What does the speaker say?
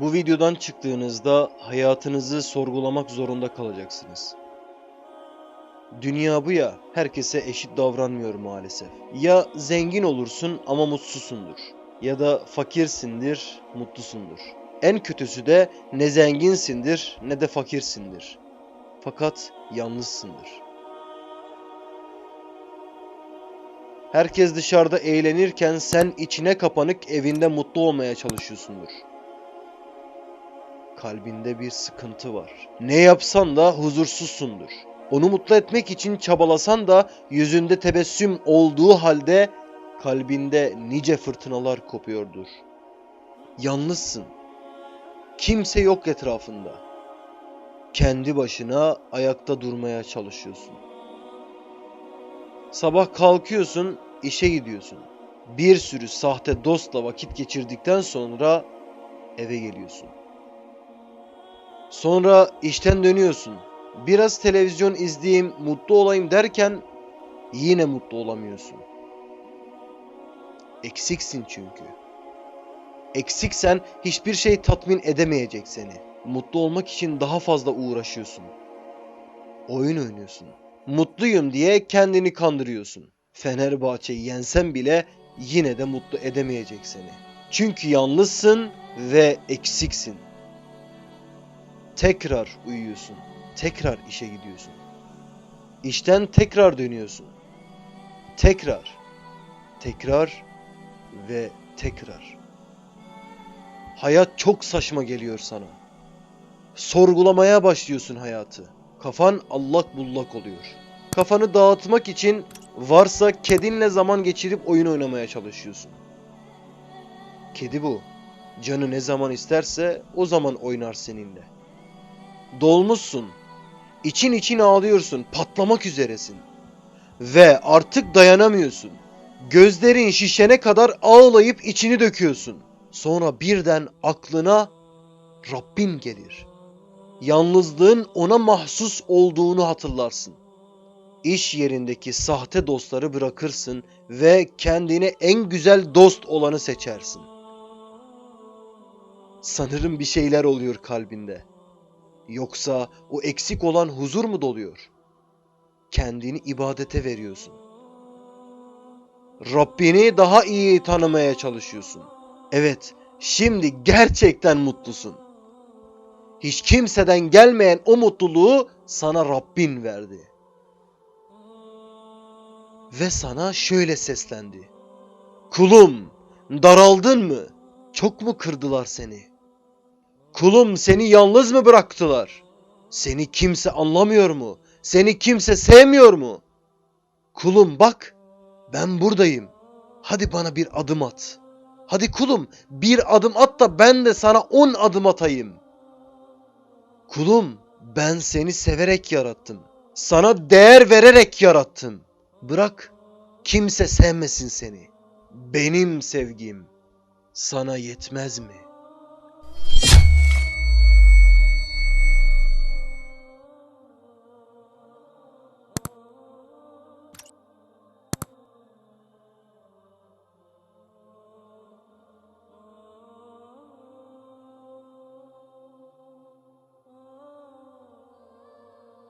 Bu videodan çıktığınızda hayatınızı sorgulamak zorunda kalacaksınız. Dünya bu ya, herkese eşit davranmıyor maalesef. Ya zengin olursun ama mutsuzsundur. Ya da fakirsindir, mutlusundur. En kötüsü de ne zenginsindir ne de fakirsindir. Fakat yalnızsındır. Herkes dışarıda eğlenirken sen içine kapanık evinde mutlu olmaya çalışıyorsundur. Kalbinde bir sıkıntı var. Ne yapsan da huzursuzsundur. Onu mutlu etmek için çabalasan da yüzünde tebessüm olduğu halde kalbinde nice fırtınalar kopuyordur. Yalnızsın. Kimse yok etrafında. Kendi başına ayakta durmaya çalışıyorsun. Sabah kalkıyorsun, işe gidiyorsun. Bir sürü sahte dostla vakit geçirdikten sonra eve geliyorsun. Sonra işten dönüyorsun. Biraz televizyon izleyeyim, mutlu olayım derken yine mutlu olamıyorsun. Eksiksin çünkü. Eksiksen hiçbir şey tatmin edemeyecek seni. Mutlu olmak için daha fazla uğraşıyorsun. Oyun oynuyorsun. Mutluyum diye kendini kandırıyorsun. Fenerbahçe'yi yensen bile yine de mutlu edemeyecek seni. Çünkü yalnızsın ve eksiksin. Tekrar uyuyorsun. Tekrar işe gidiyorsun. İşten tekrar dönüyorsun. Tekrar. Tekrar ve tekrar. Hayat çok saçma geliyor sana. Sorgulamaya başlıyorsun hayatı. Kafan allak bullak oluyor. Kafanı dağıtmak için varsa kedinle zaman geçirip oyun oynamaya çalışıyorsun. Kedi bu. Canı ne zaman isterse o zaman oynar seninle. Dolmuşsun. İçin için ağlıyorsun. Patlamak üzeresin. Ve artık dayanamıyorsun. Gözlerin şişene kadar ağlayıp içini döküyorsun. Sonra birden aklına Rabbin gelir. Yalnızlığın ona mahsus olduğunu hatırlarsın. İş yerindeki sahte dostları bırakırsın ve kendine en güzel dost olanı seçersin. Sanırım bir şeyler oluyor kalbinde. Yoksa o eksik olan huzur mu doluyor? Kendini ibadete veriyorsun. Rabbini daha iyi tanımaya çalışıyorsun. Evet, şimdi gerçekten mutlusun. Hiç kimseden gelmeyen o mutluluğu sana Rabbin verdi. Ve sana şöyle seslendi. Kulum, daraldın mı? Çok mu kırdılar seni? Kulum seni yalnız mı bıraktılar? Seni kimse anlamıyor mu? Seni kimse sevmiyor mu? Kulum bak, ben buradayım. Hadi bana bir adım at. Hadi kulum bir adım at da ben de sana on adım atayım. Kulum ben seni severek yarattım. Sana değer vererek yarattım. Bırak kimse sevmesin seni. Benim sevgim sana yetmez mi?